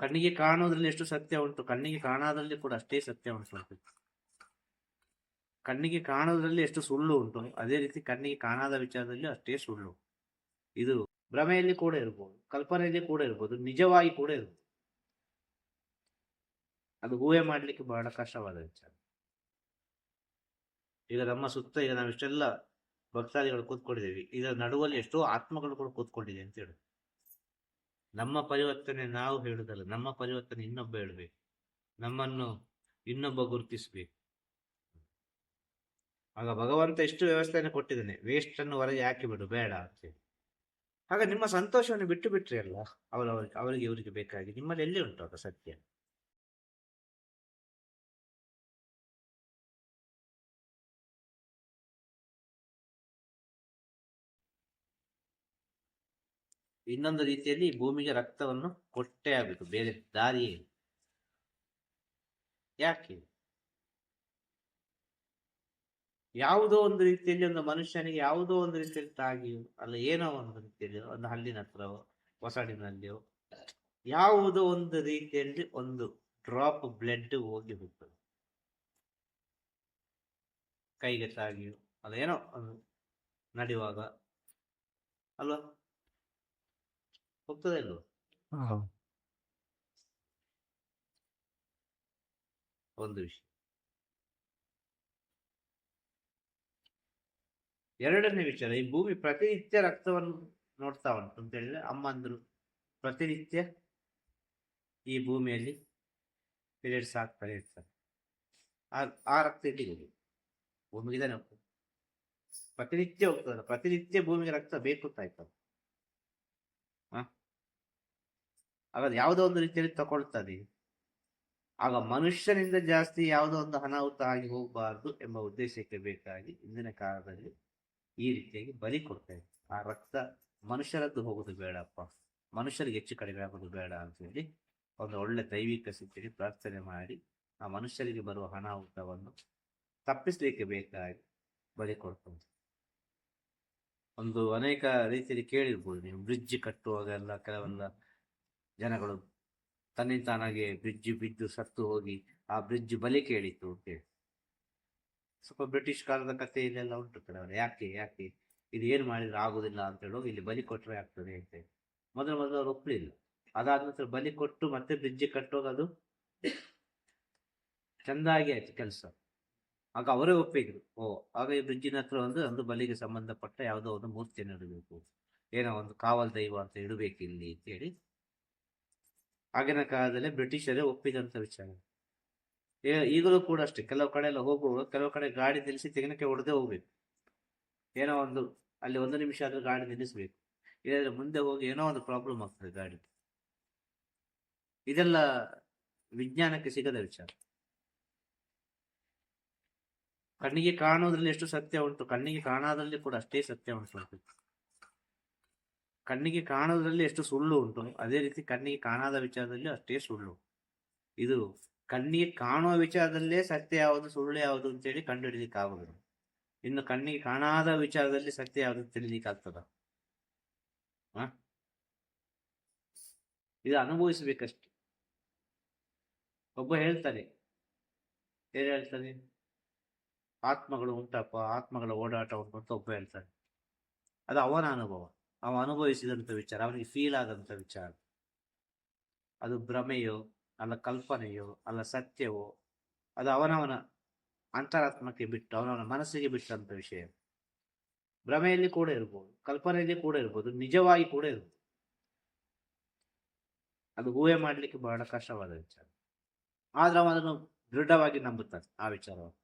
ಕಣ್ಣಿಗೆ ಕಾಣೋದ್ರಲ್ಲಿ ಎಷ್ಟು ಸತ್ಯ ಉಂಟು? ಕಣ್ಣಿಗೆ ಕಾಣೋದ್ರಲ್ಲಿ ಕೂಡ ಅಷ್ಟೇ ಸತ್ಯ ಉಂಟು. ಕಣ್ಣಿಗೆ ಕಾಣೋದ್ರಲ್ಲಿ ಎಷ್ಟು ಸುಳ್ಳು ಉಂಟು? ಅದೇ ರೀತಿ ಕಣ್ಣಿಗೆ ಕಾಣದ ವಿಚಾರದಲ್ಲಿ ಅಷ್ಟೇ ಸುಳ್ಳು. ಇದು ಭ್ರಮೆಯಲ್ಲಿ ಕೂಡ ಇರ್ಬೋದು, ಕಲ್ಪನೆಯಲ್ಲಿ ಕೂಡ ಇರ್ಬೋದು, ನಿಜವಾಗಿ ಕೂಡ ಇರ್ಬೋದು. ಅದು ಊಹೆ ಮಾಡಲಿಕ್ಕೆ ಬಹಳ ಕಷ್ಟವಾದ ವಿಚಾರ. ಈಗ ನಮ್ಮ ಸುತ್ತ ಈಗ ನಾವಿಷ್ಟೆಲ್ಲ ಭಕ್ತಾದಿಗಳು ಕೂತ್ಕೊಂಡಿದ್ದೀವಿ. ಇದರ ನಡುವಲ್ಲಿ ಎಷ್ಟೋ ಆತ್ಮಗಳು ಕೂಡ ಕೂತ್ಕೊಂಡಿದೆ ಅಂತ ಹೇಳಿ ನಮ್ಮ ಪರಿವರ್ತನೆ ನಾವು ಹೇಳುದಲ್ಲ, ನಮ್ಮ ಪರಿವರ್ತನೆ ಇನ್ನೊಬ್ಬ ಹೇಳಬೇಕು. ನಮ್ಮನ್ನು ಇನ್ನೊಬ್ಬ ಗುರುತಿಸಬೇಕು. ಆಗ ಭಗವಂತ ಎಷ್ಟು ವ್ಯವಸ್ಥೆಯನ್ನು ಕೊಟ್ಟಿದ್ದಾನೆ? ವೇಸ್ಟ್ ಅನ್ನು ಹೊರಗೆ ಹಾಕಿ ಬಿಡು, ಬೇಡ ಅಂತೇಳಿ ಆಗ ನಿಮ್ಮ ಸಂತೋಷವನ್ನು ಬಿಟ್ಟು ಬಿಟ್ರಿ ಅಲ್ಲ ಅವರವರಿಗೆ ಅವರಿಗೆ ಇವರಿಗೆ ಬೇಕಾಗಿ ನಿಮ್ಮಲ್ಲಿ ಎಲ್ಲಿ ಉಂಟು ಆಗ ಸತ್ಯ? ಇನ್ನೊಂದು ರೀತಿಯಲ್ಲಿ ಭೂಮಿಗೆ ರಕ್ತವನ್ನು ಕೊಟ್ಟೇ ಆಗಬೇಕು. ಬೇರೆ ದಾರಿಯೇ ಯಾಕೆ? ಯಾವುದೋ ಒಂದು ರೀತಿಯಲ್ಲಿ ಒಂದು ಮನುಷ್ಯನಿಗೆ ಯಾವುದೋ ಒಂದು ರೀತಿಯಲ್ಲಿ ತಾಗಿಯೋ, ಅಲ್ಲ ಏನೋ ಒಂದು ರೀತಿಯಲ್ಲಿ, ಒಂದು ಹಲ್ಲಿನ ಹತ್ರವೋ ಹೊಸಡಿನಲ್ಲಿಯೋ ಯಾವುದೋ ಒಂದು ರೀತಿಯಲ್ಲಿ ಒಂದು ಡ್ರಾಪ್ ಬ್ಲಡ್ ಹೋಗಿ ಹೋಗ್ತದೆ ಕೈಗೆ ತಾಗಿಯೋ ಅಲ್ಲ ಏನೋ ನಡೆಯುವಾಗ ಅಲ್ವಾ? ಹೋಗ್ತದೆ ಅಲ್ವ ಒಂದು ವಿಷಯ ಎರಡನೇ ವಿಚಾರ ಈ ಭೂಮಿ ಪ್ರತಿನಿತ್ಯ ರಕ್ತವನ್ನು ನೋಡ್ತಾ ಉಂಟು ಅಂತ ಹೇಳಿದ್ರೆ ಅಮ್ಮಂದ್ರು ಪ್ರತಿನಿತ್ಯ ಈ ಭೂಮಿಯಲ್ಲಿ ಪೀರಿಯಡ್ಸ್ ಆಗ್ತಾನೆ ಇರ್ತಾರೆ ಆ ರಕ್ತ ಇಟ್ಟಿಗೆ ಭೂಮಿಗೆ ತಾನೇ ಪ್ರತಿನಿತ್ಯ ಹೋಗ್ತದಲ್ಲ ಪ್ರತಿನಿತ್ಯ ಭೂಮಿಗೆ ರಕ್ತ ಬೇಕು ಅಂತ ಹಾಗಾದ್ರೆ ಯಾವುದೋ ಒಂದು ರೀತಿಯಲ್ಲಿ ತಗೊಳ್ತದೆ. ಆಗ ಮನುಷ್ಯನಿಂದ ಜಾಸ್ತಿ ಯಾವುದೋ ಒಂದು ಅನಾಹುತ ಆಗಿ ಹೋಗಬಾರ್ದು ಎಂಬ ಉದ್ದೇಶಕ್ಕೆ ಬೇಕಾಗಿ ಇಂದಿನ ಕಾಲದಲ್ಲಿ ಈ ರೀತಿಯಾಗಿ ಬಲಿ ಕೊಡ್ತೇವೆ. ಆ ರಕ್ತ ಮನುಷ್ಯರದ್ದು ಹೋಗೋದು ಬೇಡಪ್ಪ. ಮನುಷ್ಯರಿಗೆ ಹೆಚ್ಚು ಕಡಿಮೆ ಆಗೋದು ಬೇಡ ಅಂತ ಹೇಳಿ ಒಂದು ಒಳ್ಳೆ ದೈವಿಕ ಸ್ಥಿತಿಗೆ ಪ್ರಾರ್ಥನೆ ಮಾಡಿ ಆ ಮನುಷ್ಯರಿಗೆ ಬರುವ ಅನಾಹುತವನ್ನು ತಪ್ಪಿಸ್ಲಿಕ್ಕೆ ಬೇಕಾಗಿ ಬಲಿ ಕೊಡ್ತೇವೆ. ಒಂದು ಅನೇಕ ರೀತಿಯಲ್ಲಿ ಕೇಳಿರ್ಬೋದು ನೀವು ಬ್ರಿಡ್ಜ್ ಕಟ್ಟುವಾಗೆಲ್ಲ ಕೆಲವೆಲ್ಲ ಜನಗಳು ತನ್ನಿಂತಾನಾಗೆ ಬ್ರಿಡ್ಜ್ ಬಿದ್ದು ಸತ್ತು ಹೋಗಿ ಆ ಬ್ರಿಡ್ಜ್ ಬಲಿ ಕೇಳಿತ್ತು ಅಂತೇಳಿ ಸ್ವಲ್ಪ ಬ್ರಿಟಿಷ್ ಕಾಲದ ಕಥೆ ಇಲ್ಲೆಲ್ಲ ಉಂಟು ಕೆಲವರು ಯಾಕೆ ಯಾಕೆ? ಇದು ಏನು ಮಾಡಿದ್ರೆ? ಆಗುದಿಲ್ಲ ಅಂತ ಹೇಳುವಾಗ ಇಲ್ಲಿ ಬಲಿ ಕೊಟ್ಟರೆ ಆಗ್ತದೆ ಅಂತ ಹೇಳಿ. ಮೊದಲು ಮೊದಲು ಅವ್ರು ಒಪ್ಪಲಿಲ್ಲ ಅದಾದ ನಂತರ ಬಲಿ ಕೊಟ್ಟು ಮತ್ತೆ ಬ್ರಿಡ್ಜ್ ಕಟ್ಟುವಾಗ ಅದು ಚಂದಾಗಿ ಆಯ್ತು ಕೆಲಸ. ಆಗ ಅವರೇ ಒಪ್ಪಿದ್ರು. ಓ, ಆಗ ಈ ಬ್ರಿಡ್ಜಿನ ಹತ್ರ ಒಂದು ಒಂದು ಬಲಿಗೆ ಸಂಬಂಧಪಟ್ಟ ಯಾವುದೋ ಒಂದು ಮೂರ್ತಿಯನ್ನು ಇಡಬೇಕು. ಏನೋ ಒಂದು ಕಾವಲ್ ದೈವ ಅಂತ ಇಡಬೇಕು ಇಲ್ಲಿ ಅಂತೇಳಿ ಆಗಿನ ಕಾಲದಲ್ಲಿ ಬ್ರಿಟಿಷರೇ ಒಪ್ಪಿದಂತ ವಿಚಾರ. ಈಗ- ಈಗಲೂ ಕೂಡ ಅಷ್ಟೇ. ಕೆಲವು ಕಡೆ ಎಲ್ಲ ಹೋಗುವಾಗ ಕೆಲವು ಕಡೆ ಗಾಡಿ ನಿಲ್ಲಿಸಿ ತೆಂಗಿನಕ್ಕೆ ಹೊಡೆದೇ ಹೋಗ್ಬೇಕು. ಏನೋ ಒಂದು, ಅಲ್ಲಿ ಒಂದು ನಿಮಿಷ ಆದ್ರೂ ಗಾಡಿ ನಿಲ್ಲಿಸ್ಬೇಕು. ಇಲ್ಲಾಂದ್ರೆ ಮುಂದೆ ಹೋಗಿ ಏನೋ ಒಂದು ಪ್ರಾಬ್ಲಮ್ ಆಗ್ತದೆ ಗಾಡಿ. ಇದೆಲ್ಲ ವಿಜ್ಞಾನಕ್ಕೆ ಸಿಗದ ವಿಚಾರ. ಕಣ್ಣಿಗೆ ಕಾಣೋದ್ರಲ್ಲಿ ಎಷ್ಟು ಸತ್ಯ ಉಂಟು? ಕಣ್ಣಿಗೆ ಕಾಣೋದ್ರಲ್ಲಿ ಕೂಡ ಅಷ್ಟೇ ಸತ್ಯ ಉಂಟು ಕಣ್ಣಿಗೆ ಕಾಣೋದ್ರಲ್ಲಿ ಎಷ್ಟು ಸುಳ್ಳು ಉಂಟು, ಅದೇ ರೀತಿ ಕಣ್ಣಿಗೆ ಕಾಣದ ವಿಚಾರದಲ್ಲಿ ಅಷ್ಟೇ ಸುಳ್ಳು. ಇದು ಕಣ್ಣಿಗೆ ಕಾಣುವ ವಿಚಾರದಲ್ಲೇ ಸತ್ಯ ಯಾವುದು, ಸುಳ್ಳು ಯಾವುದು ಅಂತೇಳಿ ಕಂಡು ಹಿಡಿಲಿಕ್ಕೆ ಆಗುದಿಲ್ಲ ಇನ್ನು ಕಣ್ಣಿಗೆ ಕಾಣಾದ ವಿಚಾರದಲ್ಲಿ ಸತ್ಯ ಯಾವುದು ತಿಳಿಲಿಕ್ಕೆ ಆಗ್ತದ? ಇದು ಅನುಭವಿಸ್ಬೇಕಷ್ಟೆ. ಒಬ್ಬ ಹೇಳ್ತಾರೆ. ಏನ್ ಹೇಳ್ತಾನೆ ಆತ್ಮಗಳು ಉಂಟಪ್ಪ, ಆತ್ಮಗಳ ಓಡಾಟ ಉಂಟು ಅಂತ ಒಬ್ಬ ಹೇಳ್ತಾನೆ. ಅದು ಅವನ ಅನುಭವ. ಅವ ಅನುಭವಿಸಿದಂಥ ವಿಚಾರ, ಅವನಿಗೆ ಫೀಲ್ ಆದಂಥ ವಿಚಾರ. ಅದು ಭ್ರಮೆಯೋ, ಅಲ್ಲ ಕಲ್ಪನೆಯೋ, ಅಲ್ಲ ಸತ್ಯವೋ, ಅದು ಅವನವನ ಅಂತರಾತ್ಮಕ್ಕೆ ಬಿಟ್ಟು, ಅವನವನ ಮನಸ್ಸಿಗೆ ಬಿಟ್ಟಂಥ ವಿಷಯ. ಭ್ರಮೆಯಲ್ಲಿ ಕೂಡ ಇರ್ಬೋದು, ಕಲ್ಪನೆಯಲ್ಲಿ ಕೂಡ ಇರ್ಬೋದು, ನಿಜವಾಗಿ ಕೂಡ ಇರ್ಬೋದು. ಅದು ಊಹೆ ಮಾಡಲಿಕ್ಕೆ ಬಹಳ ಕಷ್ಟವಾದ ವಿಚಾರ. ಆದ್ರೆ ಅವನನ್ನು ದೃಢವಾಗಿ ನಂಬುತ್ತಾನೆ, ಆ ವಿಚಾರವನ್ನು.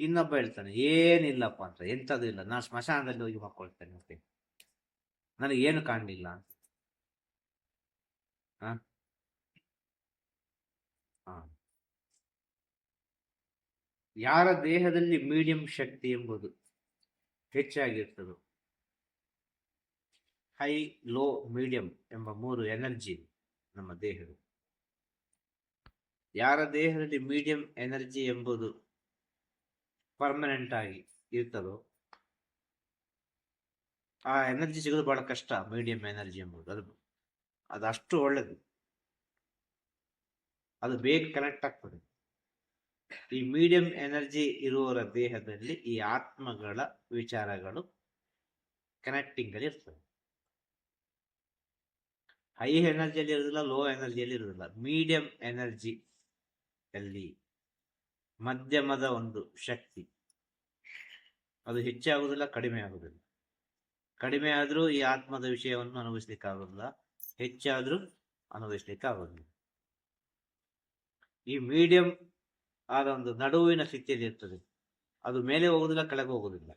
ಇನ್ನೊಬ್ಬ ಹೇಳ್ತಾನೆ, ಏನಿಲ್ಲಪ್ಪ ಅಂತ ಎಂಥದ್ದು ಇಲ್ಲ ನಾನು ಸ್ಮಶಾನದಲ್ಲಿ ಹೋಗಿ ಮಕ್ಕೊಳ್ತೇನೆ ಮತ್ತೆ ನನಗೆ ಏನು ಕಾಣಲಿಲ್ಲ. ಯಾರ ದೇಹದಲ್ಲಿ ಮೀಡಿಯಂ ಶಕ್ತಿ ಎಂಬುದು ಹೆಚ್ಚಾಗಿರ್ತದೋ? ಹೈ, ಲೋ, ಮೀಡಿಯಂ ಎಂಬ ಮೂರು ಎನರ್ಜಿ ನಮ್ಮ ದೇಹದ. ಯಾರ ದೇಹದಲ್ಲಿ ಮೀಡಿಯಂ ಎನರ್ಜಿ ಎಂಬುದು ಪರ್ಮನೆಂಟ್ ಆಗಿ ಇರ್ತದೋ? ಆ ಎನರ್ಜಿ ಸಿಗೋದು ಬಹಳ ಕಷ್ಟ ಮೀಡಿಯಂ ಎನರ್ಜಿ ಎಂಬುದು. ಅದು ಅದು ಅಷ್ಟು ಒಳ್ಳೇದು. ಅದು ಬೇಗ ಕನೆಕ್ಟ್ ಆಗ್ತದೆ. ಈ ಮೀಡಿಯಂ ಎನರ್ಜಿ ಇರುವವರ ದೇಹದಲ್ಲಿ ಈ ಆತ್ಮಗಳ ವಿಚಾರಗಳು ಕನೆಕ್ಟಿಂಗ್ ಅಲ್ಲಿ ಇರ್ತದೆ ಹೈ ಎನರ್ಜಿಯಲ್ಲಿ ಇರುವುದಿಲ್ಲ ಲೋ ಎನರ್ಜಿಯಲ್ಲಿ ಇರುವುದಿಲ್ಲ. ಮೀಡಿಯಂ ಎನರ್ಜಿ ಅಲ್ಲಿ ಮಧ್ಯಮದ ಒಂದು ಶಕ್ತಿ. ಅದು ಹೆಚ್ಚಾಗುವುದಿಲ್ಲ ಕಡಿಮೆ ಆಗುವುದಿಲ್ಲ ಕಡಿಮೆ ಆದರೂ ಈ ಆತ್ಮದ ವಿಷಯವನ್ನು ಅನುಭವಿಸ್ಲಿಕ್ಕೆ ಆಗೋದಿಲ್ಲ ಹೆಚ್ಚಾದ್ರೂ ಅನುಭವಿಸ್ಲಿಕ್ಕೆ ಆಗೋದಿಲ್ಲ ಈ ಮೀಡಿಯಂ ಆದ ಒಂದು ನಡುವಿನ ಸ್ಥಿತಿಯಲ್ಲಿ ಇರ್ತದೆ. ಅದು ಮೇಲೆ ಹೋಗುದಿಲ್ಲ, ಕೆಳಗೆ ಹೋಗುದಿಲ್ಲ.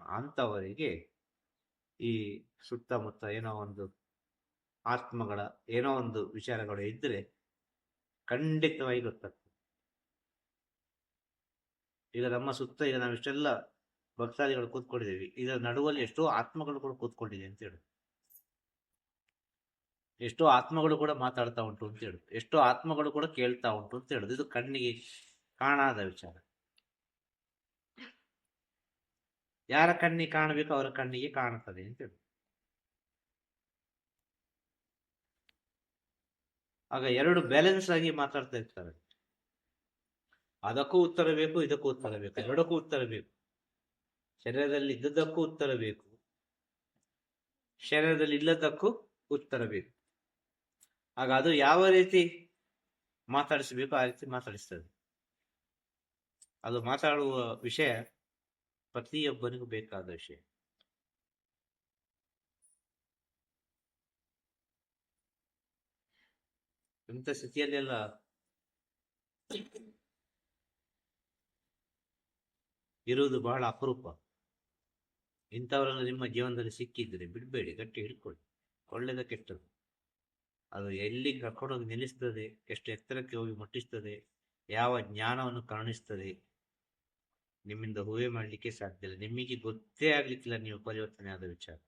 ಅಂಥವರಿಗೆ ಈ ಸುತ್ತಮುತ್ತ ಏನೋ ಒಂದು ಆತ್ಮಗಳ, ಏನೋ ಒಂದು ವಿಚಾರಗಳು ಇದ್ದರೆ ಖಂಡಿತವಾಗಿ ಗೊತ್ತಾಗ್ತದೆ. ಈಗ ನಮ್ಮ ಸುತ್ತ, ಈಗ ನಾವು ಇಷ್ಟೆಲ್ಲ ಭಕ್ತಾದಿಗಳು ಕೂತ್ಕೊಂಡಿದ್ದೀವಿ. ಇದರ ನಡುವಲ್ಲಿ ಎಷ್ಟೋ ಆತ್ಮಗಳು ಕೂಡ ಕೂತ್ಕೊಂಡಿದೆ ಅಂತ ಹೇಳಿ. ಎಷ್ಟೋ ಆತ್ಮಗಳು ಕೂಡ ಮಾತಾಡ್ತಾ ಉಂಟು ಅಂತ ಹೇಳುದು ಎಷ್ಟೋ ಆತ್ಮಗಳು ಕೂಡ ಕೇಳ್ತಾ ಉಂಟು ಅಂತ ಹೇಳುದು ಇದು ಕಣ್ಣಿಗೆ ಕಾಣಾದ ವಿಚಾರ. ಯಾರ ಕಣ್ಣಿಗೆ ಕಾಣಬೇಕು ಅವರ ಕಣ್ಣಿಗೆ ಕಾಣುತ್ತದೆ ಅಂತ ಹೇಳುದು ಆಗ ಎರಡು ಬ್ಯಾಲೆನ್ಸ್ ಆಗಿ ಮಾತಾಡ್ತಾ ಇರ್ತಾರೆ. ಅದಕ್ಕೂ ಉತ್ತರ ಬೇಕು, ಇದಕ್ಕೂ ಉತ್ತರ ಬೇಕು. ಎರಡಕ್ಕೂ ಉತ್ತರ ಬೇಕು. ಶರೀರದಲ್ಲಿ ಇದ್ದದ್ದಕ್ಕೂ ಉತ್ತರ ಬೇಕು. ಶರೀರದಲ್ಲಿ ಇಲ್ಲದಕ್ಕೂ ಉತ್ತರ ಬೇಕು. ಆಗ ಅದು ಯಾವ ರೀತಿ ಮಾತಾಡಿಸಬೇಕು ಆ ರೀತಿ ಮಾತಾಡಿಸ್ತದೆ. ಅದು ಮಾತಾಡುವ ವಿಷಯ ಪ್ರತಿಯೊಬ್ಬನಿಗೂ ಬೇಕಾದ ವಿಷಯ. ಇಂಥ ಸ್ಥಿತಿಯಲ್ಲೆಲ್ಲ ಇರುವುದು ಬಹಳ ಅಪರೂಪ. ಇಂಥವರನ್ನು ನಿಮ್ಮ ಜೀವನದಲ್ಲಿ ಸಿಕ್ಕಿದ್ರೆ ಬಿಡಬೇಡಿ, ಗಟ್ಟಿ ಹಿಡ್ಕೊಳ್ಳಿ. ಒಳ್ಳೆಯದ ಕೆಟ್ಟದ್ದು. ಅದು ಎಲ್ಲಿ ಕರ್ಕೊಂಡೋಗಿ ನಿಲ್ಲಿಸ್ತದೆ, ಎಷ್ಟು ಎತ್ತರಕ್ಕೆ ಹೋಗಿ ಮುಟ್ಟಿಸ್ತದೆ, ಯಾವ ಜ್ಞಾನವನ್ನು ಕರುಣಿಸ್ತದೆ, ನಿಮ್ಮಿಂದ ಹೂವೆ ಮಾಡಲಿಕ್ಕೆ ಸಾಧ್ಯ ಇಲ್ಲ. ನಿಮಗೆ ಗೊತ್ತೇ ಆಗ್ಲಿಕ್ಕಿಲ್ಲ ನೀವು ಪರಿವರ್ತನೆ ಆದ ವಿಚಾರ.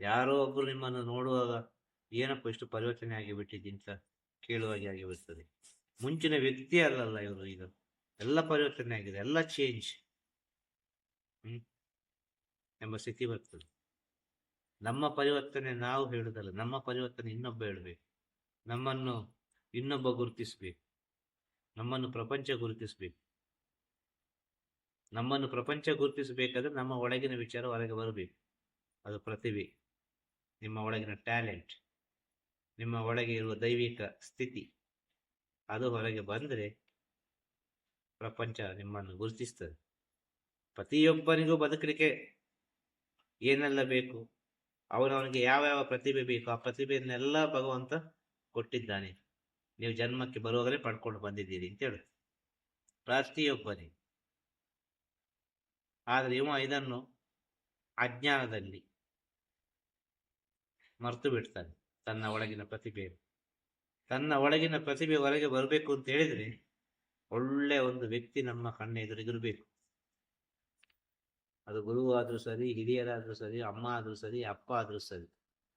ಯಾರೋ ಒಬ್ಬರು ನಿಮ್ಮನ್ನು ನೋಡುವಾಗ, ಏನಪ್ಪ ಇಷ್ಟು ಪರಿವರ್ತನೆ ಅಂತ ಕೇಳುವಾಗೆ ಆಗಿಬಿಡ್ತದೆ. ಮುಂಚಿನ ವ್ಯಕ್ತಿ ಅಲ್ಲಲ್ಲ ಇವರು ಈಗ. ಎಲ್ಲ ಪರಿವರ್ತನೆ ಆಗಿದೆ, ಎಲ್ಲ ಚೇಂಜ್ ಹ್ಮ್? ಎಂಬ ಸ್ಥಿತಿ ಬರ್ತದೆ. ನಮ್ಮ ಪರಿವರ್ತನೆ ನಾವು ಹೇಳುದಲ್ಲ, ನಮ್ಮ ಪರಿವರ್ತನೆ ಇನ್ನೊಬ್ಬ ಹೇಳಬೇಕು. ನಮ್ಮನ್ನು ಇನ್ನೊಬ್ಬ ಗುರುತಿಸಬೇಕು. ನಮ್ಮನ್ನು ಪ್ರಪಂಚ ಗುರುತಿಸ್ಬೇಕು. ನಮ್ಮನ್ನು ಪ್ರಪಂಚ ಗುರುತಿಸಬೇಕಾದ್ರೆ ನಮ್ಮ ಒಳಗಿನ ವಿಚಾರ ಹೊರಗೆ ಬರಬೇಕು. ಅದು ಪ್ರತಿಭೆ, ನಿಮ್ಮ ಒಳಗಿನ ಟ್ಯಾಲೆಂಟ್, ನಿಮ್ಮ ಒಳಗೆ ಇರುವ ದೈವಿಕ ಸ್ಥಿತಿ, ಅದು ಹೊರಗೆ ಬಂದರೆ ಪ್ರಪಂಚ ನಿಮ್ಮನ್ನು ಗುರುತಿಸ್ತದೆ. ಪ್ರತಿಯೊಬ್ಬನಿಗೂ ಬದುಕಲಿಕ್ಕೆ ಏನೆಲ್ಲ ಬೇಕು? ಅವನವನಿಗೆ ಯಾವ ಯಾವ ಪ್ರತಿಭೆ ಬೇಕು? ಆ ಪ್ರತಿಭೆಯನ್ನೆಲ್ಲ ಭಗವಂತ ಕೊಟ್ಟಿದ್ದಾನೆ. ನೀವು ಜನ್ಮಕ್ಕೆ ಬರುವಾಗಲೇ ಪಡ್ಕೊಂಡು ಬಂದಿದ್ದೀರಿ ಅಂತ ಹೇಳು. ಪ್ರತಿಯೊಬ್ಬನಿಗೆ ಆದರೆ ಇವ ಇದನ್ನು ಅಜ್ಞಾನದಲ್ಲಿ ಮರೆತು ಬಿಡ್ತಾನೆ, ತನ್ನ ಒಳಗಿನ ಪ್ರತಿಭೆ ತನ್ನ ಒಳಗಿನ ಪ್ರತಿಭೆ ಹೊರಗೆ ಬರಬೇಕು ಅಂತ ಹೇಳಿದ್ರೆ ಒಳ್ಳೆ ಒಂದು ವ್ಯಕ್ತಿ ನಮ್ಮ ಕಣ್ಣ ಎದುರಿಗಿರ್ಬೇಕು ಅದು ಗುರು ಆದರೂ ಸರಿ, ಹಿರಿಯರಾದರೂ ಸರಿ ಅಮ್ಮ ಆದರೂ ಸರಿ ಅಪ್ಪ ಆದರೂ ಸರಿ,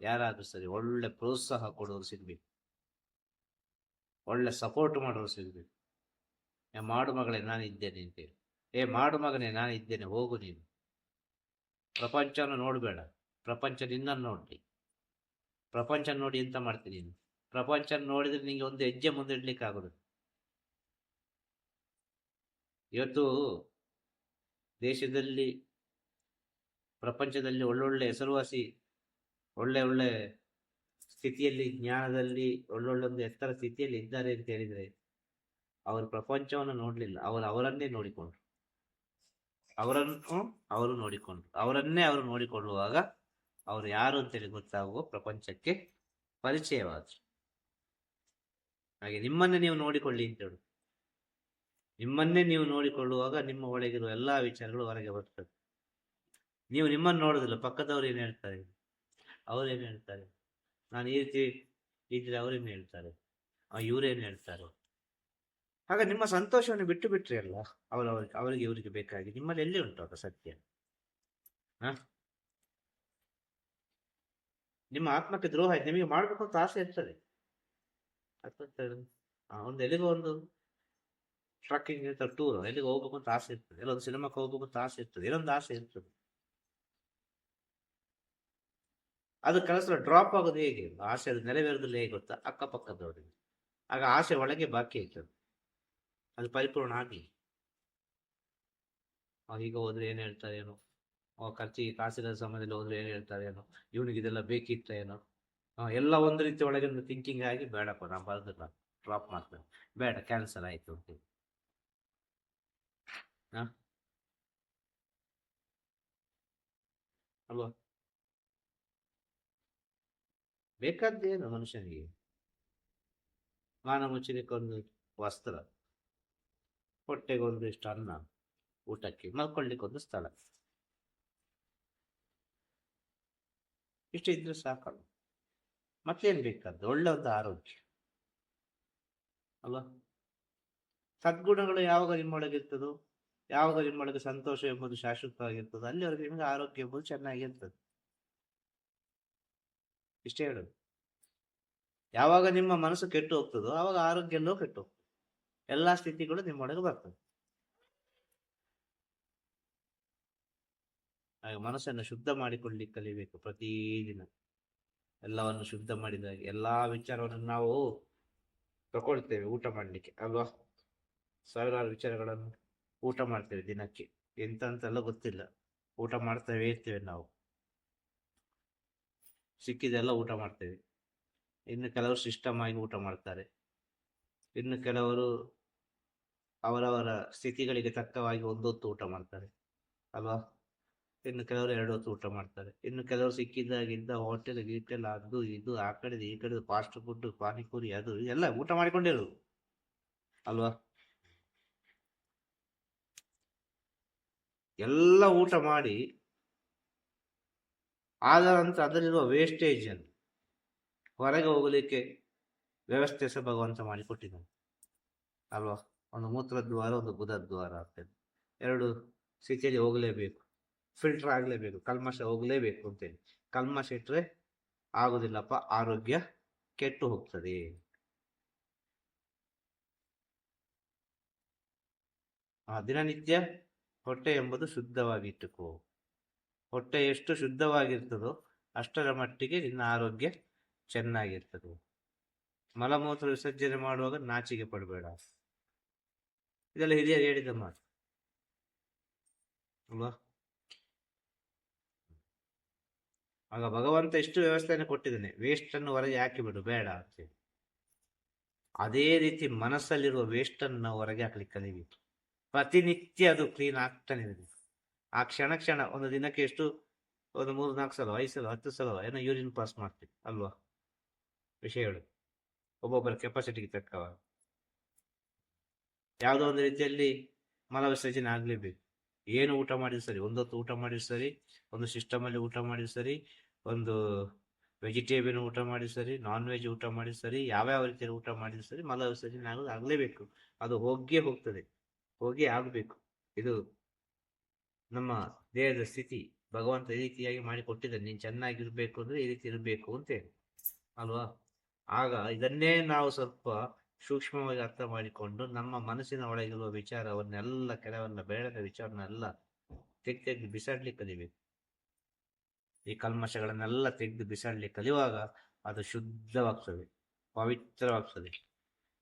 ಯಾರಾದರೂ ಸರಿ, ಒಳ್ಳೆ ಪ್ರೋತ್ಸಾಹ ಕೊಡೋರು ಸಿಗ್ಬೇಕು. ಒಳ್ಳೆ ಸಪೋರ್ಟ್ ಮಾಡೋರು ಸಿಗ್ಬೇಕು. ಏ, ಮಾಡು ಮಗಳೇ ನಾನು ಇದ್ದೇನೆ ಅಂತೇಳಿ ಏ, ಮಾಡು ಮಗನೇ ನಾನು ಇದ್ದೇನೆ ಹೋಗು ನೀನು. ಪ್ರಪಂಚನ ನೋಡಬೇಡ. ಪ್ರಪಂಚ ನಿನ್ನನ್ನು ನೋಡ್ಲಿ. ಪ್ರಪಂಚ ನೋಡಿ ಎಂತ ಮಾಡ್ತೀನಿ ನೀನು? ಪ್ರಪಂಚ ನೋಡಿದ್ರೆ ನಿಂಗೆ ಒಂದು ಹೆಜ್ಜೆ ಮುಂದೆ ಇಡ್ಲಿಕ್ಕೆ ಆಗೋದು ಇವತ್ತು ದೇಶದಲ್ಲಿ ಪ್ರಪಂಚದಲ್ಲಿ ಒಳ್ಳೊಳ್ಳೆ ಹೆಸರುವಾಸಿ, ಒಳ್ಳೆ ಒಳ್ಳೆ ಸ್ಥಿತಿಯಲ್ಲಿ, ಜ್ಞಾನದಲ್ಲಿ ಒಳ್ಳೊಳ್ಳೆ ಒಂದು ಎತ್ತರ ಸ್ಥಿತಿಯಲ್ಲಿ ಇದ್ದಾರೆ ಅಂತ ಹೇಳಿದರೆ ಅವರು ಪ್ರಪಂಚವನ್ನು ನೋಡಲಿಲ್ಲ. ಅವರು ಅವರನ್ನೇ ನೋಡಿಕೊಂಡ್ರು. ಅವರನ್ನು ಅವರು ನೋಡಿಕೊಂಡ್ರು. ಅವರನ್ನೇ ಅವರು ನೋಡಿಕೊಳ್ಳುವಾಗ ಅವರು ಯಾರು ಅಂತೇಳಿ ಗೊತ್ತಾಗುವ ಪ್ರಪಂಚಕ್ಕೆ ಪರಿಚಯವಾದ್ರು. ಹಾಗೆ ನಿಮ್ಮನ್ನೇ ನೀವು ನೋಡಿಕೊಳ್ಳಿ ಅಂತ ಹೇಳು. ನಿಮ್ಮನ್ನೇ ನೀವು ನೋಡಿಕೊಳ್ಳುವಾಗ ನಿಮ್ಮ ಒಳಗಿರುವ ಎಲ್ಲಾ ವಿಚಾರಗಳು ಹೊರಗೆ ಬರ್ತದೆ. ನೀವು ನಿಮ್ಮನ್ನು ನೋಡೋದಿಲ್ಲ, ಪಕ್ಕದವ್ರು ಏನು ಹೇಳ್ತಾರೆ? ಅವ್ರು ಏನು ಹೇಳ್ತಾರೆ? ನಾನು ಈ ರೀತಿ ಇದ್ರೆ ಅವ್ರೇನು ಹೇಳ್ತಾರೆ? ಇವರೇನು ಹೇಳ್ತಾರೆ? ಆಗ ನಿಮ್ಮ ಸಂತೋಷವನ್ನು ಬಿಟ್ಟು ಬಿಟ್ರಿ ಅಲ್ಲ, ಅವರ ಅವರಿಗೆ ಇವರಿಗೆ ಬೇಕಾಗಿ ನಿಮ್ಮಲ್ಲಿ ಎಲ್ಲಿ ಉಂಟು ಆಗ ಸತ್ಯ? ಹ? ನಿಮ್ಮ ಆತ್ಮಕ್ಕೆ ದ್ರೋಹ ಆಯ್ತು, ನಿಮಗೆ ಮಾಡಬೇಕು ಅಂತ ಆಸೆ ಇರ್ತದೆ. ಒಂದು ಎಲ್ಲಿಗೋ ಒಂದು ಟ್ರಕ್ಕಿಂಗ್ ಇರ್ತದೆ ಟೂರ್ ಎಲ್ಲಿಗೆ ಹೋಗ್ಬೇಕು ಅಂತ ಆಸೆ ಇರ್ತದೆ. ಎಲ್ಲೊಂದು ಸಿನಿಮಾಕ್ಕೆ ಹೋಗ್ಬೇಕು ಅಂತ ಆಸೆ ಇರ್ತದೆ. ಏನೊಂದು ಆಸೆ ಇರ್ತದೆ. ಅದು ಕೆಲಸ ಡ್ರಾಪ್ ಆಗೋದು ಹೇಗೆ? ಆಸೆ ಅದು ನೆರವೇರೋದಿಲ್ಲ ಹೇಗೆ ಗೊತ್ತಾ? ಅಕ್ಕಪಕ್ಕದವರಿಗೆ. ಆಗ ಆಸೆ ಒಳಗೆ ಬಾಕಿ ಆಯ್ತದೆ. ಅದು ಪರಿಪೂರ್ಣ ಆಗಲಿ. ಈಗ ಹೋದ್ರೆ ಏನು ಹೇಳ್ತಾರೇನೋ? ಖರ್ಚಿಗೆ ಕಾಸಿನ ಸಮಯದಲ್ಲಿ ಹೋದ್ರೆ ಏನು ಹೇಳ್ತಾರೇನೋ? ಇವನಿಗೆ ಇದೆಲ್ಲ ಬೇಕಿತ್ತ ಏನೋ? ಎಲ್ಲ ಒಂದು ರೀತಿ ಒಳಗೆ ಥಿಂಕಿಂಗ್ ಆಗಿ ಬೇಡಪ್ಪ, ನಾನು ಬರೋದಿಲ್ಲ. ಡ್ರಾಪ್ ಮಾಡ್ತೇನೆ. ಬೇಡ ಕ್ಯಾನ್ಸಲ್ ಆಯ್ತು ಅಲ್ವಾ? ಬೇಕಾದ್ದೇನು ಮನುಷ್ಯನಿಗೆ. ಮಾನ ಮುಚ್ಚಲಿಕ್ಕೊಂದು ವಸ್ತ್ರ, ಹೊಟ್ಟೆಗೊಂದು ಇಷ್ಟು ಅನ್ನ, ಊಟಕ್ಕೆ ಮಲ್ಕೊಳ್ಳಿಕ್ಕೊಂದು ಸ್ಥಳ. ಇಷ್ಟು ಇದ್ರೆ ಸಾಕಲ್ಲ ಮತ್ತೇನು ಬೇಕಾದ್ದು? ಒಳ್ಳೆ ಆರೋಗ್ಯ. ಅಲ್ವಾ? ಸದ್ಗುಣಗಳು ಯಾವಾಗ ನಿಮ್ಮೊಳಗಿರ್ತದೋ, ಯಾವಾಗ ನಿಮ್ಮೊಳಗೆ ಸಂತೋಷ ಎಂಬುದು ಶಾಶ್ವತವಾಗಿರ್ತದೋ, ಅಲ್ಲಿವರೆಗೆ ನಿಮಗೆ ಆರೋಗ್ಯ ಎಂಬುದು ಚೆನ್ನಾಗಿರ್ತದೆ. ಇಷ್ಟೇ ಹೇಳೋದು. ಯಾವಾಗ ನಿಮ್ಮ ಮನಸ್ಸು ಕೆಟ್ಟು ಹೋಗ್ತದೋ ಆವಾಗ ಆರೋಗ್ಯ ಕೆಟ್ಟು ಹೋಗ್ತದೆ. ಎಲ್ಲಾ ಸ್ಥಿತಿಗಳು ನಿಮ್ಮೊಳಗೆ ಬರ್ತದೆ ಹಾಗೆ ಮನಸ್ಸನ್ನು ಶುದ್ಧ ಮಾಡಿಕೊಳ್ಳಿ ಕಲಿಬೇಕು ಪ್ರತಿದಿನ. ಎಲ್ಲವನ್ನು ಶುದ್ಧ ಮಾಡಿದಾಗ ಎಲ್ಲಾ ವಿಚಾರವನ್ನು ನಾವು ತಗೊಳ್ತೇವೆ ಊಟ ಮಾಡಲಿಕ್ಕೆ, ಅಲ್ವಾ? ಸಾವಿರಾರು ವಿಚಾರಗಳನ್ನು ಊಟ ಮಾಡ್ತೇವೆ ದಿನಕ್ಕೆ. ಎಂತ ಅಂತೆಲ್ಲ ಗೊತ್ತಿಲ್ಲ. ಊಟ ಮಾಡ್ತೇವೆ, ಇರ್ತೇವೆ ನಾವು. ಸಿಕ್ಕಿದೆಲ್ಲ ಊಟ ಮಾಡ್ತೇವೆ. ಇನ್ನು ಕೆಲವರು ಸಿಸ್ಟಮ್ ಆಗಿ ಊಟ ಮಾಡ್ತಾರೆ. ಇನ್ನು ಕೆಲವರು ಅವರವರ ಸ್ಥಿತಿಗಳಿಗೆ ತಕ್ಕವಾಗಿ ಒಂದೊತ್ತು ಊಟ ಮಾಡ್ತಾರೆ. ಅಲ್ವಾ? ಇನ್ನು ಕೆಲವರು ಎರಡು ಹೊತ್ತು ಊಟ ಮಾಡ್ತಾರೆ. ಇನ್ನು ಕೆಲವರು ಸಿಕ್ಕಿದ್ದಾಗಿದ್ದ ಹೋಟೆಲ್ ಗೀಟೆಲ್ ಅದು ಇದು ಆ ಕಡೆದು ಈ ಕಡೆದು ಫಾಸ್ಟ್ ಫುಡ್ ಪಾನಿಪುರಿ ಅದು ಎಲ್ಲ ಊಟ ಮಾಡಿಕೊಂಡಿರೋದು. ಅಲ್ವಾ? ಎಲ್ಲ ಊಟ ಮಾಡಿ ಆದ ನಂತರ ಅದರಲ್ಲಿರುವ ವೇಸ್ಟೇಜ್ ಅನ್ನು ಹೊರಗೆ ಹೋಗಲಿಕ್ಕೆ ವ್ಯವಸ್ಥೆ ಸಹ ಭಗವಂತ ಮಾಡಿಕೊಟ್ಟಿದ್ದಾನೆ. ಅಲ್ವಾ? ಒಂದು ಮೂತ್ರದ್ವಾರ ಒಂದು ಬುಧ ದ್ವಾರ ಅಂತೇಳಿ ಎರಡು ಸ್ಥಿತಿಯಲ್ಲಿ ಹೋಗಲೇಬೇಕು. ಫಿಲ್ಟರ್ ಆಗಲೇಬೇಕು. ಕಲ್ಮಶ ಹೋಗಲೇಬೇಕು ಅಂತೇಳಿ ಕಲ್ಮಶ ಇಟ್ಟರೆ ಆಗೋದಿಲ್ಲಪ್ಪ, ಆರೋಗ್ಯ ಕೆಟ್ಟು ಹೋಗ್ತದೆ. ಆ ದಿನನಿತ್ಯ ಹೊಟ್ಟೆ ಎಂಬುದು ಶುದ್ಧವಾಗಿಟ್ಟುಕೋ ಹೊಟ್ಟೆ ಎಷ್ಟು ಶುದ್ಧವಾಗಿರ್ತದೋ ಅಷ್ಟರ ಮಟ್ಟಿಗೆ ನಿನ್ನ ಆರೋಗ್ಯ ಚೆನ್ನಾಗಿರ್ತದೆ. ಮಲಮೂತ್ರ ವಿಸರ್ಜನೆ ಮಾಡುವಾಗ ನಾಚಿಕೆ ಪಡಬೇಡ. ಇದೆಲ್ಲ ಹಿರಿಯರು ಹೇಳಿದ ಮಾತು. ಅಲ್ವಾ? ಆಗ ಭಗವಂತ ಎಷ್ಟು ವ್ಯವಸ್ಥೆಯನ್ನು ಕೊಟ್ಟಿದ್ದಾನೆ. ವೇಸ್ಟ್ ಅನ್ನು ಹೊರಗೆ ಹಾಕಿ ಬಿಡು ಅಂತೇಳಿ ಅದೇ ರೀತಿ ಮನಸ್ಸಲ್ಲಿರುವ ವೇಸ್ಟ್ ಅನ್ನು ನಾವು ಹೊರಗೆ ಹಾಕ್ಲಿಕ್ಕೆ ಕಲಿಬೇಕು. ಪ್ರತಿನಿತ್ಯ ಅದು ಕ್ಲೀನ್ ಆಗ್ತಾನೆ ಇರಬೇಕು ಆ ಕ್ಷಣ ಕ್ಷಣ ಒಂದು ದಿನಕ್ಕೆ ಎಷ್ಟು? ಒಂದು ಮೂರು, ನಾಲ್ಕು ಸಲ, ಐದು ಸಲ, ಹತ್ತು ಸಲ ಏನೋ ಯೂರಿನ್ ಪಾಸ್ ಮಾಡ್ತೀವಿ, ಅಲ್ವಾ? ವಿಷಯಗಳು ಒಬ್ಬೊಬ್ಬರ ಕೆಪಾಸಿಟಿಗೆ ತಕ್ಕವ. ಯಾವುದೋ ಒಂದು ರೀತಿಯಲ್ಲಿ ಮಲ ವಿಸರ್ಜನೆ ಆಗಲೇಬೇಕು. ಏನು ಊಟ ಮಾಡಿದ್ರು ಸರಿ, ಒಂದೊತ್ತು ಊಟ ಮಾಡಿದ್ರು ಸರಿ, ಒಂದು ಸಿಸ್ಟಮಲ್ಲಿ ಊಟ ಮಾಡಿದ್ರು ಸರಿ, ಒಂದು ವೆಜಿಟೇಬಲ್ ಊಟ ಮಾಡಿದ್ರು ಸರಿ ನಾನ್ ವೆಜ್ ಊಟ ಮಾಡಿದ್ರು ಸರಿ, ಯಾವ್ಯಾವ ರೀತಿಯಲ್ಲಿ ಊಟ ಮಾಡಿದ್ರು ಸರಿ ಮಲ ವಿಸರ್ಜನೆ ಆಗೋದು ಆಗಲೇಬೇಕು. ಅದು ಹೋಗಿಯೇ ಹೋಗ್ತದೆ. ಹೋಗಿ ಆಗಬೇಕು. ಇದು ನಮ್ಮ ದೇಹದ ಸ್ಥಿತಿ ಭಗವಂತ ಈ ರೀತಿಯಾಗಿ ಮಾಡಿ ಕೊಟ್ಟಿದ್ದಾನೆ ನೀನು ಚೆನ್ನಾಗಿರ್ಬೇಕು ಅಂದ್ರೆ ಈ ರೀತಿ ಇರಬೇಕು ಅಂತೇಳಿ ಅಲ್ವಾ? ಆಗ ಇದನ್ನೇ ನಾವು ಸ್ವಲ್ಪ ಸೂಕ್ಷ್ಮವಾಗಿ ಅರ್ಥ ಮಾಡಿಕೊಂಡು ನಮ್ಮ ಮನಸ್ಸಿನ ಒಳಗಿರುವ ವಿಚಾರವನ್ನೆಲ್ಲ ಕೆಲವೆಲ್ಲ ಬೇಡದ ವಿಚಾರನೆಲ್ಲ ತೆಗ್ದು ತೆಗೆದು ಬಿಸಾಡ್ಲಿಕ್ಕೆ ಕಲಿಬೇಕು. ಈ ಕಲ್ಮಶಗಳನ್ನೆಲ್ಲ ತೆಗೆದು ಬಿಸಾಡ್ಲಿಕ್ಕೆ ಕಲಿಯುವಾಗ ಅದು ಶುದ್ಧವಾಗ್ತದೆ ಪವಿತ್ರವಾಗ್ತದೆ.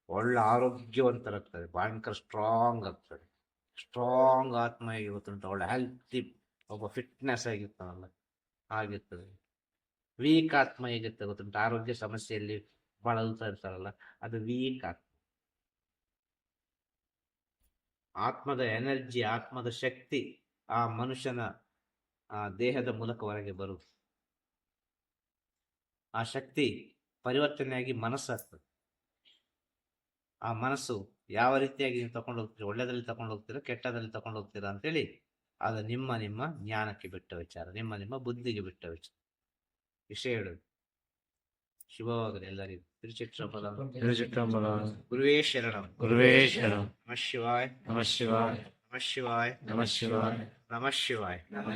ಒಳ್ಳೆ ಆರೋಗ್ಯವಂತರಾಗ್ತದೆ ಭಯಂಕರ ಸ್ಟ್ರಾಂಗ್ ಆಗ್ತದೆ ಸ್ಟ್ರಾಂಗ್ ಆತ್ಮ ಇವತ್ತುಂಟು ಒಳ್ಳೆ ಹೆಲ್ತಿ ಒಬ್ಬ ಫಿಟ್ನೆಸ್ ಆಗಿರ್ತಾನಲ್ಲ ಆಗಿರ್ತದೆ ವೀಕ್ ಆತ್ಮ ಹೇಗಿರ್ತದೆ ಗೊತ್ತುಂಟು? ಆರೋಗ್ಯ ಸಮಸ್ಯೆಯಲ್ಲಿ ಬಳಲ್ತಾ ಇರ್ತಾರಲ್ಲ ಅದು ವೀಕ್ ಆತ್ಮ. ಆತ್ಮದ ಎನರ್ಜಿ ಆತ್ಮದ ಶಕ್ತಿ ಆ ಮನುಷ್ಯನ, ಆ ದೇಹದ ಮೂಲಕ ಹೊರಗೆ ಬರುತ್ತೆ ಆ ಶಕ್ತಿ ಪರಿವರ್ತನೆಯಾಗಿ ಮನಸ್ಸಾಗ್ತದೆ. ಆ ಮನಸ್ಸು ಯಾವ ರೀತಿಯಾಗಿ ನೀವು ತಗೊಂಡು ಹೋಗ್ತೀರಾ ಒಳ್ಳೆದ್ರಲ್ಲಿ ತಗೊಂಡು ಹೋಗ್ತೀರಾ ಕೆಟ್ಟದಲ್ಲಿ ತಗೊಂಡು ಹೋಗ್ತೀರಾ ಅಂತೇಳಿ ಅದು ನಿಮ್ಮ ನಿಮ್ಮ ಜ್ಞಾನಕ್ಕೆ ಬಿಟ್ಟ ವಿಚಾರ ನಿಮ್ಮ ನಿಮ್ಮ ಬುದ್ಧಿಗೆ ಬಿಟ್ಟ ವಿಚಾರ. ವಿಷಯ ಹೇಳುದು. ಶುಭವಾಗಲಿ ಎಲ್ಲರಿಗೂ. ತಿರುಚಿಟ್ರಪದ ತಿರುಚಿಟ್ಟಂಬಲ ಗುರುವೇ ಶರಣ. ಗುರುವೇ ಶರಣ. ನಮಃ ಶಿವಾಯ್. ನಮಃ ಶಿವಾಯ್. ನಮಃ ಶಿವಾಯ್. ನಮಃ ಶಿವಾಯ. ನಮಃ ಶಿವಾಯ. ನಮಃ ಶಿವಾಯ.